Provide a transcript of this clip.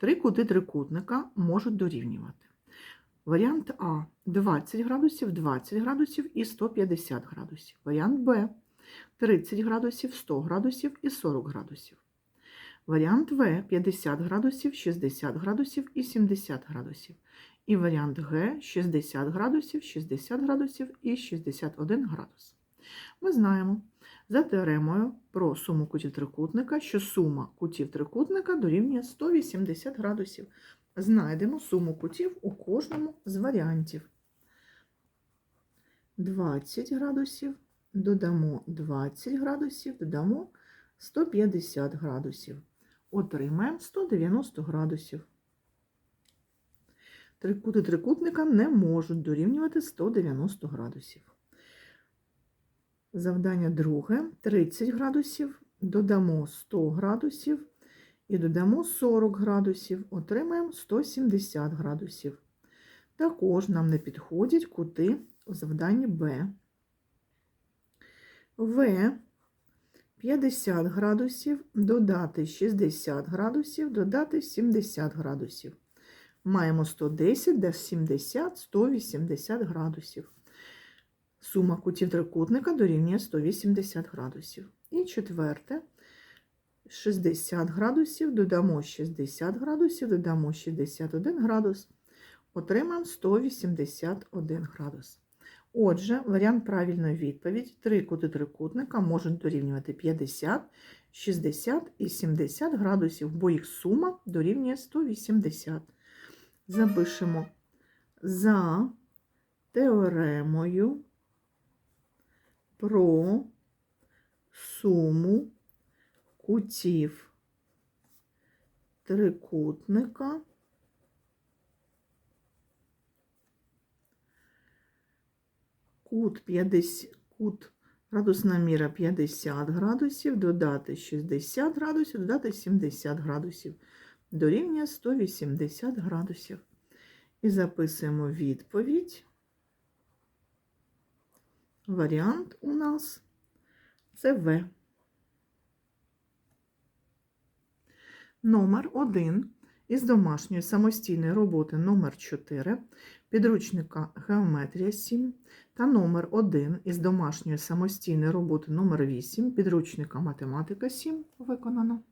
Три кути трикутника можуть дорівнювати. Варіант А 20 градусів, 20 градусів і 150 градусів. Варіант Б 30 градусів, 100 градусів і 40 градусів. Варіант В 50 градусів, 60 градусів і 70 градусів. І варіант Г 60 градусів, 60 градусів і 61 градус. Ми знаємо за теоремою про суму кутів трикутника, що сума кутів трикутника дорівнює 180 градусів. Знайдемо суму кутів у кожному з варіантів. 20 градусів, додамо 20 градусів, додамо 150 градусів. Отримаємо 190 градусів. Трикути трикутника не можуть дорівнювати 190 градусів. Завдання друге 30 градусів, додамо 100 градусів і додамо 40 градусів, отримаємо 170 градусів. Також нам не підходять кути у завданні Б. В 50 градусів, додати 60 градусів, додати 70 градусів. Маємо 110, де 70, 180 градусів. Сума кутів трикутника дорівнює 180 градусів. І четверте, 60 градусів, додамо 60 градусів, додамо 61 градус, отримаємо 181 градус. Отже, варіант правильної відповіді: три кути трикутника можуть дорівнювати 50, 60 і 70 градусів, бо їх сума дорівнює 180. Запишемо за теоремою про суму кутів трикутника кут 50, кут градусна міра 50 градусів, додати 60 градусів, додати 70 градусів, дорівнює 180 градусів. І записуємо відповідь. Варіант у нас це В. Номер 1 із домашньої самостійної роботи номер 4 підручника Геометрія 7 та номер 1 із домашньої самостійної роботи номер 8 підручника Математика 7 виконано.